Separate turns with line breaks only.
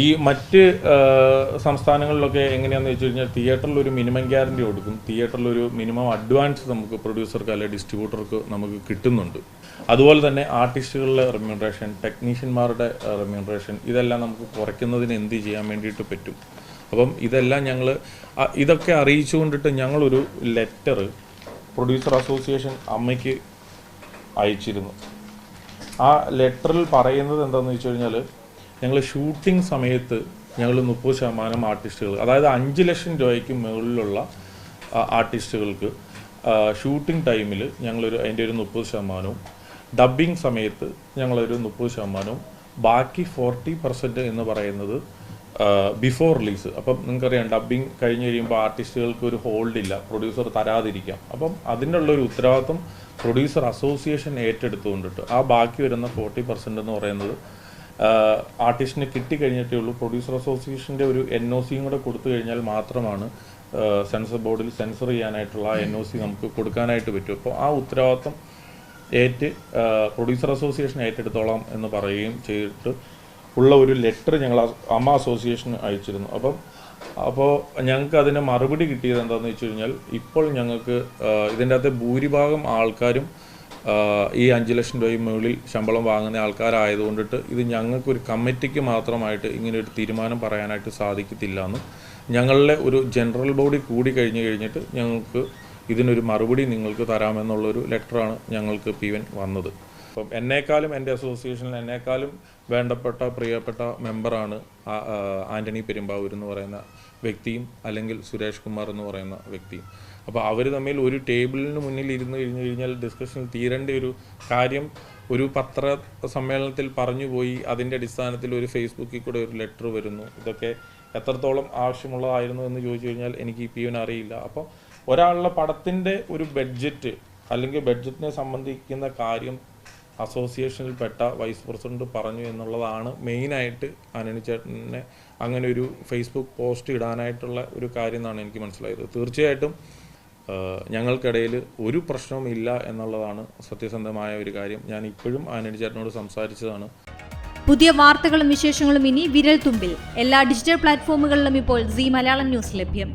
ഈ മറ്റ് സംസ്ഥാനങ്ങളിലൊക്കെ എങ്ങനെയാണെന്ന് വെച്ച് കഴിഞ്ഞാൽ തിയേറ്ററിൽ ഒരു മിനിമം ഗ്യാരണ്ടി കൊടുക്കും. തിയേറ്ററിൽ ഒരു മിനിമം അഡ്വാൻസ് നമുക്ക് പ്രൊഡ്യൂസർക്ക് അല്ലെങ്കിൽ ഡിസ്ട്രിബ്യൂട്ടർക്ക് നമുക്ക് കിട്ടുന്നുണ്ട്. അതുപോലെ തന്നെ ആർട്ടിസ്റ്റുകളുടെ റെമ്യൂണറേഷൻ ടെക്നീഷ്യന്മാരുടെ റെമ്യൂണറേഷൻ ഇതെല്ലാം നമുക്ക് കുറയ്ക്കുന്നതിന് എന്ത് ചെയ്യാൻ വേണ്ടിയിട്ട് പറ്റും? അപ്പം ഇതെല്ലാം ഞങ്ങൾ ഇതൊക്കെ അറിയിച്ചുകൊണ്ടിട്ട് ഞങ്ങളൊരു ലെറ്റർ പ്രൊഡ്യൂസർ അസോസിയേഷൻ അമ്മയ്ക്ക് അയച്ചിരുന്നു. ആ ലെറ്ററിൽ പറയുന്നത് എന്താണെന്ന് വെച്ച് കഴിഞ്ഞാൽ ഞങ്ങൾ ഷൂട്ടിംഗ് സമയത്ത് ഞങ്ങൾ മുപ്പത് ശതമാനം ആർട്ടിസ്റ്റുകൾ അതായത് അഞ്ച് ലക്ഷം രൂപയ്ക്ക് മുകളിലുള്ള ആർട്ടിസ്റ്റുകൾക്ക് ഷൂട്ടിംഗ് ടൈമിൽ ഞങ്ങളൊരു അതിന്റെ ഒരു മുപ്പത് ശതമാനവും ഡബ്ബിംഗ് സമയത്ത് ഞങ്ങളൊരു മുപ്പത് ശതമാനവും ബാക്കി ഫോർട്ടി പെർസെന്റ് എന്ന് പറയുന്നത് ബിഫോർ റിലീസ് അപ്പം നിങ്ങൾക്കറിയാം ഡബ്ബിംഗ് കഴിഞ്ഞ് കഴിയുമ്പോൾ ആർട്ടിസ്റ്റുകൾക്ക് ഒരു ഹോൾഡ് ഇല്ല പ്രൊഡ്യൂസർ തരാതിരിക്കാം. അപ്പം അതിനുള്ള ഒരു ഉത്തരവാദിത്വം പ്രൊഡ്യൂസർ അസോസിയേഷൻ ഏറ്റെടുത്തുകൊണ്ടിട്ട് ആ ബാക്കി വരുന്ന ഫോർട്ടി പെർസെന്റ് എന്ന് പറയുന്നത് ആർട്ടിസ്റ്റിന് കിട്ടിക്കഴിഞ്ഞിട്ടേ ഉള്ളൂ. പ്രൊഡ്യൂസർ അസോസിയേഷന്റെ ഒരു എൻ ഒ സിയും കൂടെ കൊടുത്തു കഴിഞ്ഞാൽ മാത്രമാണ് സെൻസർ ബോർഡിൽ സെൻസർ ചെയ്യാനായിട്ടുള്ള എൻ ഒ സി നമുക്ക് കൊടുക്കാനായിട്ട് പറ്റും. അപ്പോൾ ആ ഉത്തരവാദിത്വം ഏറ്റ് പ്രൊഡ്യൂസർ അസോസിയേഷൻ ഏറ്റെടുത്തോളാം എന്ന് പറയുകയും ചെയ്തിട്ട് ഉള്ള ഒരു ലെറ്റർ ഞങ്ങൾ അമ്മ അസോസിയേഷന് അയച്ചിരുന്നു. അപ്പം അപ്പോൾ ഞങ്ങൾക്ക് അതിന് മറുപടി കിട്ടിയത് എന്താണെന്ന് വെച്ച് കഴിഞ്ഞാൽ ഇപ്പോൾ ഞങ്ങൾക്ക് ഇതിന്റെ അകത്തെ ഭൂരിഭാഗം ആൾക്കാരും ഈ അഞ്ച് ലക്ഷം രൂപയും മുകളിൽ ശമ്പളം വാങ്ങുന്ന ആൾക്കാരായതുകൊണ്ടിട്ട് ഇത് ഞങ്ങൾക്കൊരു കമ്മിറ്റിക്ക് മാത്രമായിട്ട് ഇങ്ങനെ ഒരു തീരുമാനം പറയാനായിട്ട് സാധിക്കത്തില്ല എന്നും ഞങ്ങളുടെ ഒരു ജനറൽ ബോഡി കൂടി കഴിഞ്ഞ് കഴിഞ്ഞിട്ട് ഞങ്ങൾക്ക് ഇതിനൊരു മറുപടി നിങ്ങൾക്ക് തരാമെന്നുള്ളൊരു ലെറ്ററാണ് ഞങ്ങൾക്ക് പി വന്നത്. അപ്പം എന്നേക്കാളും എന്റെ അസോസിയേഷനിൽ എന്നേക്കാളും വേണ്ടപ്പെട്ട പ്രിയപ്പെട്ട മെമ്പറാണ് ആന്റണി പെരുമ്പാവൂർ എന്ന് പറയുന്ന വ്യക്തിയും അല്ലെങ്കിൽ സുരേഷ് കുമാർ എന്ന് പറയുന്ന വ്യക്തിയും. അപ്പോൾ അവർ തമ്മിൽ ഒരു ടേബിളിന് മുന്നിൽ ഇരുന്ന് കഴിഞ്ഞ് കഴിഞ്ഞാൽ ഡിസ്കഷൻ തീരേണ്ട ഒരു കാര്യം ഒരു പത്ര സമ്മേളനത്തിൽ പറഞ്ഞു പോയി അതിന്റെ അടിസ്ഥാനത്തിൽ ഒരു ഫേസ്ബുക്കിൽ കൂടെ ഒരു ലെറ്റർ വരുന്നു. ഇതൊക്കെ എത്രത്തോളം ആവശ്യമുള്ളതായിരുന്നു എന്ന് ചോദിച്ചു കഴിഞ്ഞാൽ എനിക്ക് ഈ പിയുവിന് അറിയില്ല. അപ്പോൾ ഒരാളുടെ പടത്തിന്റെ ഒരു ബഡ്ജറ്റ് അല്ലെങ്കിൽ ബഡ്ജറ്റിനെ സംബന്ധിക്കുന്ന കാര്യം അസോസിയേഷനിൽപ്പെട്ട വൈസ് പ്രസിഡന്റ് പറഞ്ഞു എന്നുള്ളതാണ് മെയിനായിട്ട് ആനണി ചേട്ടനെ അങ്ങനെ ഒരു ഫേസ്ബുക്ക് പോസ്റ്റ് ഇടാനായിട്ടുള്ള ഒരു കാര്യം എന്നാണ് എനിക്ക് മനസ്സിലായത്. തീർച്ചയായിട്ടും ഞങ്ങൾക്കിടയിൽ ഒരു പ്രശ്നവും ഇല്ല എന്നുള്ളതാണ് സത്യസന്ധമായ ഒരു കാര്യം. ഞാൻ ഇപ്പോഴും ആനണി ചേട്ടനോട് സംസാരിച്ചതാണ്.
പുതിയ വാർത്തകളും വിശേഷങ്ങളും ഇനി വിരൽ തുമ്പിൽ എല്ലാ ഡിജിറ്റൽ പ്ലാറ്റ്ഫോമുകളിലും ഇപ്പോൾ സി മലയാളം ന്യൂസ് ലഭ്യം.